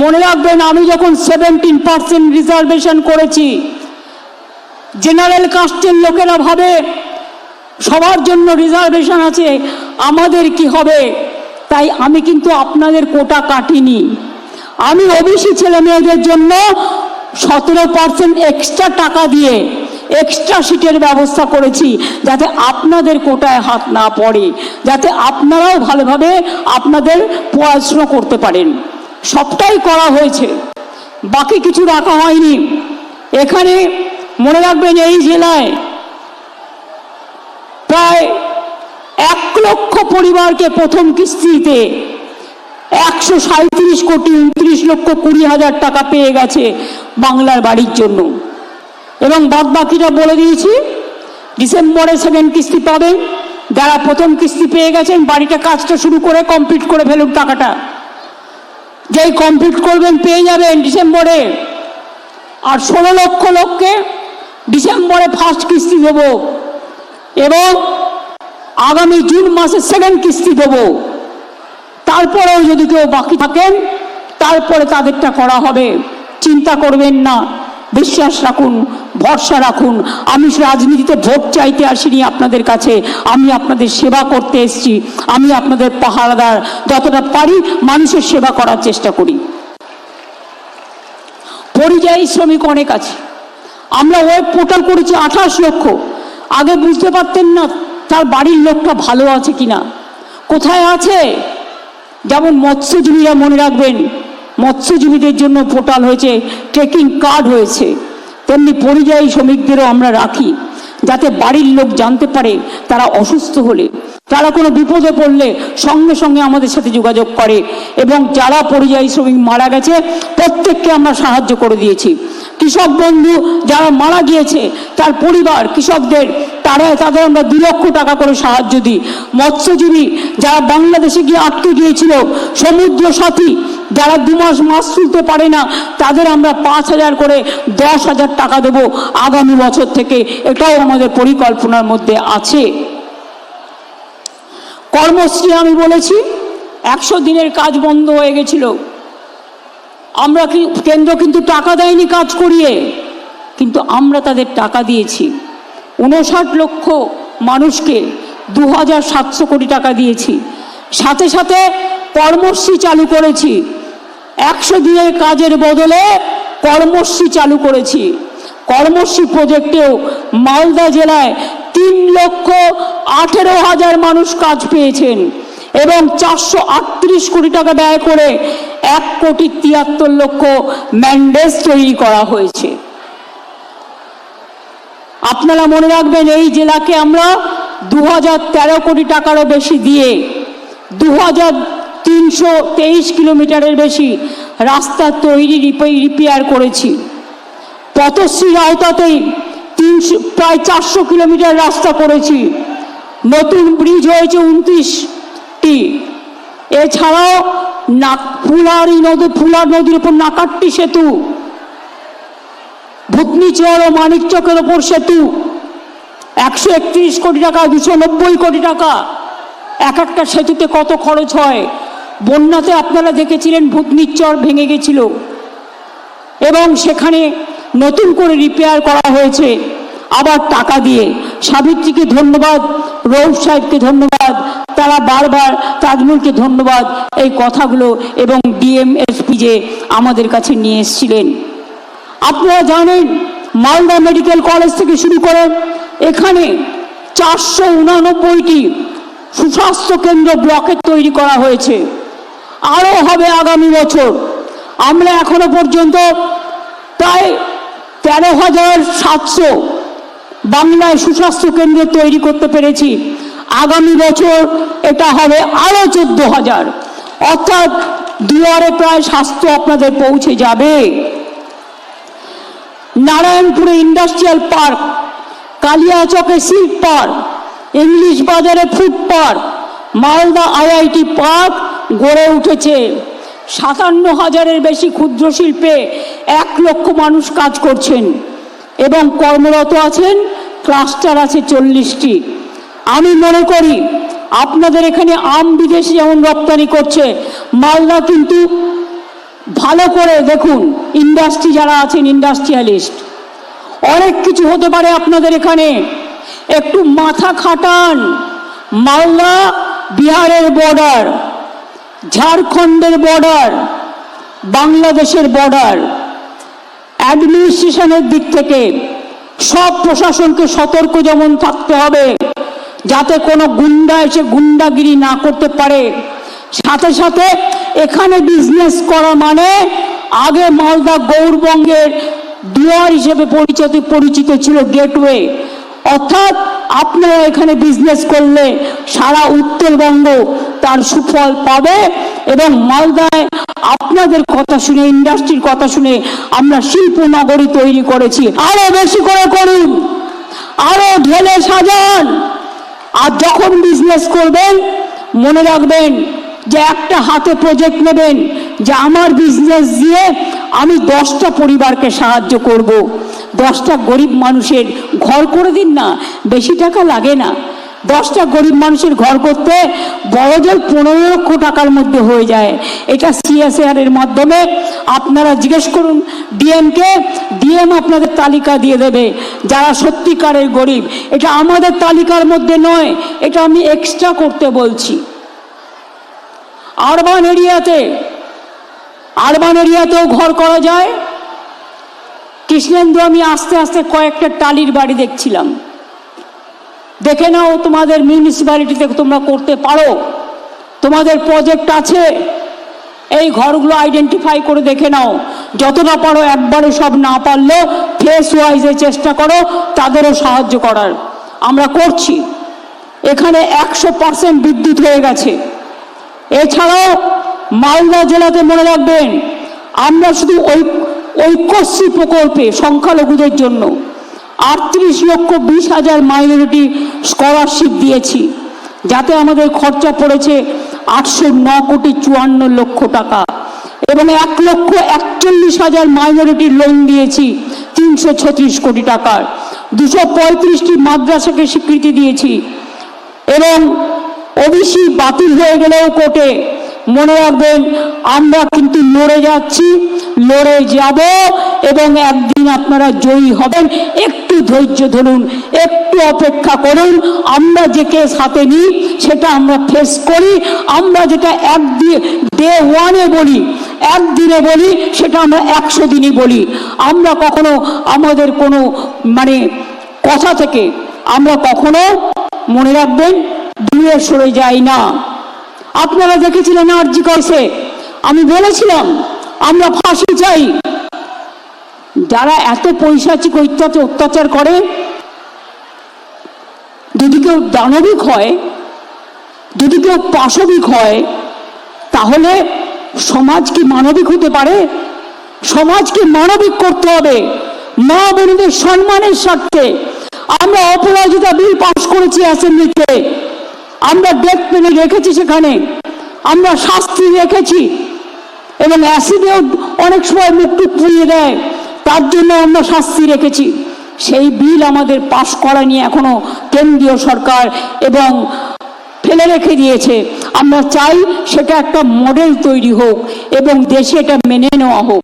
মনে রাখবেন আমি যখন সেভেন্টিন পার্সেন্ট রিজার্ভেশন করেছি জেনারেল কাস্টের লোকেরা ভাবে সবার জন্য রিজার্ভেশন আছে, আমাদের কি হবে? তাই আমি কিন্তু আপনাদের কোটা কাটিনি। আমি ওবিসি ছেলে মেয়েদের জন্য সতেরো পার্সেন্ট এক্সট্রা টাকা দিয়ে এক্সট্রা সিটের ব্যবস্থা করেছি, যাতে আপনাদের কোটায় হাত না পড়ে, যাতে আপনারাও ভালোভাবে আপনাদের পড়াশুনো করতে পারেন। সবটাই করা হয়েছে। বাকি কিছু রাখা হয়নি। এখানে মনে রাখবেন এই জেলায় প্রায় এক লক্ষ পরিবারকে প্রথম কিস্তিতে একশো সাঁত্রিশ কোটি উনত্রিশ লক্ষ কুড়ি হাজার টাকা পেয়ে গেছে বাংলার বাড়ির জন্য। এবং বাদ বাকিটা বলে দিয়েছি ডিসেম্বরে সেকেন্ড কিস্তি পাবেন। যারা প্রথম কিস্তি পেয়ে গেছেন, বাড়িটা কাজটা শুরু করে কমপ্লিট করে ফেলুন টাকাটা। যেই কমপ্লিট করবেন পেয়ে যাবেন ডিসেম্বরে। আর ষোলো লক্ষ লোককে ডিসেম্বরে ফার্স্ট কিস্তি দেব। এবং আগামী জুন মাসে সেকেন্ড কিস্তি দেব। তারপরেও যদি কেউ বাকি থাকেন, তারপরে তাদেরটা করা হবে। চিন্তা করবেন না, বিশ্বাস রাখুন। ভরসা রাখুন। আমি রাজনীতিতে ভোট চাইতে আসিনি আপনাদের কাছে। আমি আপনাদের সেবা করতে এসেছি। আমি আপনাদের পাহারাদার। যতটা পারি মানুষের সেবা করার চেষ্টা করি। পরিযায়ী শ্রমিক অনেক আছে। আমরা ওয়েব পোর্টাল করেছি আঠাশ লক্ষ। আগে বুঝতে পারতেন না তার বাড়ির লোকটা ভালো আছে কিনা। কোথায় আছে? যেমন মৎস্যজীবীরা মনে রাখবেন, মৎস্যজীবীদের জন্য পোর্টাল হয়েছে, ট্রেকিং কার্ড হয়েছে। তেমনি পরিযায়ী শ্রমিকদেরও আমরা রাখি, যাতে বাড়ির লোক জানতে পারে তারা অসুস্থ হলে। তারা কোনো বিপদে পড়লে সঙ্গে সঙ্গে আমাদের সাথে যোগাযোগ করে এবং যারা পরিযায়ী শ্রমিক মারা গেছে, প্রত্যেককে আমরা সাহায্য করে দিয়েছি। কৃষক বন্ধু যারা মারা গিয়েছে, তার পরিবার, কৃষকদের তারা তাদের আমরা দু লক্ষ টাকা করে সাহায্য দিই। মৎস্যজীবী যারা বাংলাদেশে গিয়ে আটকে গিয়েছিল, সমুদ্র সাথী যারা দু মাস মাছ তুলতে পারে না, তাদের আমরা পাঁচ হাজার করে দশ হাজার টাকা দেব আগামী বছর থেকে। এটাও আমাদের পরিকল্পনার মধ্যে আছে। কর্মশ্রী আমি বলেছি, একশো দিনের কাজ বন্ধ হয়ে গেছিল। আমরা কেন্দ্র কিন্তু টাকা দেয়নি কাজ করিয়ে, কিন্তু আমরা তাদের টাকা দিয়েছি। উনষাট লক্ষ মানুষকে দু হাজার সাতশো কোটি টাকা দিয়েছি। সাথে সাথে কর্মশ্রী চালু করেছি। একশো দিনের কাজের বদলে কর্মশ্রী চালু করেছি। কর্মশ্রী প্রজেক্টেও মালদা জেলায় তিন লক্ষ আঠেরো হাজার মানুষ কাজ পেয়েছেন। এবং চারশো আটত্রিশ কোটি টাকা ব্যয় করে এক কোটি তিয়াত্তর লক্ষ ম্যান্ডেজ তৈরি করা হয়েছে। আপনারা মনে রাখবেন এই জেলাকে আমরা দু তেরো কোটি টাকারও বেশি দিয়ে দু তিনশো তেইশ কিলোমিটারের বেশি রাস্তা তৈরি রিপেয়ার করেছি। পথশ্রীর আওতাতেই তিনশো, প্রায় চারশো কিলোমিটার রাস্তা করেছি। নতুন ব্রিজ হয়েছে উনত্রিশটি এছাড়াও ফুলারি নদী, ফুলার নদীর উপর নাকাট্টি সেতু। ভুতনিচর ও মানিকচকের ওপর সেতু। একশো একত্রিশ কোটি টাকা, দুশো নব্বই কোটি টাকা। এক একটা সেতুতে কত খরচ হয়? বন্যাতে আপনারা দেখেছিলেন ভূতনিচর ভেঙে গেছিল। এবং সেখানে নতুন করে রিপেয়ার করা হয়েছে। আবার টাকা দিয়ে। সাবিত্রীকে ধন্যবাদ, রৌফ সাহেবকে ধন্যবাদ। তারা বারবার তাজমুলকে ধন্যবাদ এই কথাগুলো এবং ডিএমএসপি যে আমাদের কাছে নিয়ে এসেছিলেন। আপনারা জানেন, মালদা মেডিকেল কলেজ থেকে শুরু করে এখানে চারশো উনানব্বইটি সুস্বাস্থ্য কেন্দ্র ব্লকে তৈরি করা হয়েছে। আরও হবে আগামী বছর। আমরা এখনও পর্যন্ত প্রায় তেরো হাজার সাতশো বাংলায় সুস্বাস্থ্য কেন্দ্র তৈরি করতে পেরেছি। আগামী বছর এটা হবে আরও চোদ্দ হাজার অর্থাৎ দুয়ারে প্রায় স্বাস্থ্য আপনাদের পৌঁছে যাবে। নারায়ণপুরে ইন্ডাস্ট্রিয়াল পার্ক, কালিয়াচকে সিল্ক পার্ক, ইংলিশ বাজারে food park, Malda IIT park গড়ে উঠেছে। সাতান্ন হাজারের বেশি ক্ষুদ্র শিল্পে এক লক্ষ মানুষ কাজ করছেন এবং কর্মরত আছেন, ক্লাস্টার আছে চল্লিশটি। আমি মনে করি আপনাদের এখানে আম বিদেশি যেমন রপ্তানি করছে, মালদা কিন্তু ভালো করে দেখুন ইন্ডাস্ট্রি যারা আছেন ইন্ডাস্ট্রিয়ালিস্ট অনেক কিছু হতে পারে আপনাদের এখানে। একটু মাথা খাটান, মালদা বিহারের বর্ডার ঝাড়খণ্ডের বর্ডার বাংলাদেশের বর্ডার অ্যাডমিনিস্ট্রেশনের দিক থেকে সব প্রশাসনকে সতর্ক যেমন থাকতে হবে। যাতে কোনো গুন্ডা এসে গুন্ডাগিরি না করতে পারে। সাথে সাথে এখানে বিজনেস করা মানে আগে মালদা গৌরবঙ্গের দুয়ার হিসেবে পরিচিত পরিচিত ছিল গেটওয়ে অর্থাৎ আপনারা এখানে বিজনেস করলে সারা উত্তরবঙ্গ তার সুফল পাবে এবং মালদায় আপনাদের কথা শুনে ইন্ডাস্ট্রির কথা শুনে আমরা শিল্প নগরী তৈরি করেছি। আরও বেশি করে করুন। আরও ঢেলে সাজান। আর যখন বিজনেস করবেন, মনে রাখবেন যে একটা হাতে প্রজেক্ট নেবেন, যে আমার বিজনেস দিয়ে আমি দশটা পরিবারকে সাহায্য করব। দশটা গরিব মানুষের ঘর করে দিন না, বেশি টাকা লাগে না দশটা গরিব মানুষের ঘর করতে বড় জল পনেরো লক্ষ টাকার মধ্যে হয়ে যায়। এটা সিএসআর এর মাধ্যমে আপনারা জিজ্ঞেস করুন ডিএমকে ডিএম আপনাদের তালিকা দিয়ে দেবে যারা সত্যিকারের গরিব। এটা আমাদের তালিকার মধ্যে নয়, এটা আমি এক্সট্রা করতে বলছি। আরবান এরিয়াতে আরবান এরিয়াতেও ঘর করা যায়। কৃষ্ণেন্দু, আমি আস্তে আস্তে কয়েকটা টালির বাড়ি দেখছিলাম। দেখে নাও তোমাদের মিউনিসিপ্যালিটিতে তোমরা করতে পারো। তোমাদের প্রজেক্ট আছে। এই ঘরগুলো আইডেন্টিফাই করে দেখে নাও। যতটা পারো একবারে সব না পারলেও ফেস ওয়াইজে চেষ্টা করো, তাদেরও সাহায্য করার। আমরা করছি। এখানে একশো পার্সেন্ট বিদ্যুৎ হয়ে গেছে। এছাড়াও মালদা জেলাতে মনে রাখবেন, আমরা শুধু ঐক্যশ্রী প্রকল্পে সংখ্যালঘুদের জন্য আটত্রিশ লক্ষ বিশ হাজার মাইনরিটি স্কলারশিপ দিয়েছি, যাতে আমাদের খরচা পড়েছে আটশো ন কোটি চুয়ান্ন লক্ষ টাকা। এবং এক লক্ষ একচল্লিশ হাজার মাইনরিটি লোন দিয়েছি তিনশো ছত্রিশ কোটি টাকার। দুশো পঁয়ত্রিশটি মাদ্রাসাকে স্বীকৃতি দিয়েছি। এবং ওবিসি বাতিল হয়ে গেলেও কোর্টে মনে রাখবেন, আমরা কিন্তু লড়ে যাচ্ছি, লড়ে যাব এবং একদিন আপনারা জয়ী হবেন। ধৈর্য ধরুন, একটু অপেক্ষা করুন, আমরা যে কেস হাতে নিই, সেটা আমরা ফেস করি, আমরা যেটা একদিন ডে ওয়ানে বলি একদিনে বলি, সেটা আমরা একশো দিনই বলি। আমরা কখনো আমাদের কোনো মানে কথা থেকে আমরা কখনো মনে রাখবেন, দূরে সরে যাই না। আপনারা দেখেছিলেন আর্জি কয়েছে আমি বলেছিলাম, আমরা ফাঁসি চাই। যারা এত পৈশাচিক অত্যাচার অত্যাচার করে, যদি কেউ দানবিক হয়, যদি কেউ পাশবিক হয়, তাহলে সমাজ কি মানবিক হতে পারে? সমাজকে মানবিক করতে হবে? মা বোনদের সম্মানের স্বার্থে। আমরা অপরাজিতা বিল পাশ করেছি অ্যাসেম্বলিতে। আমরা ডেথ পেনে রেখেছি সেখানে। আমরা শাস্তি রেখেছি। এবং অ্যাসিডেও অনেক সময় মুক্তি পুড়িয়ে দেয়। তার জন্য আমরা শাস্তি রেখেছি। সেই বিল আমাদের পাশ করা নিয়ে এখনও কেন্দ্রীয় সরকার এবং ফেলে রেখে দিয়েছে। আমরা চাই সেটা একটা মডেল তৈরি হোক এবং দেশে এটা মেনে নেওয়া হোক।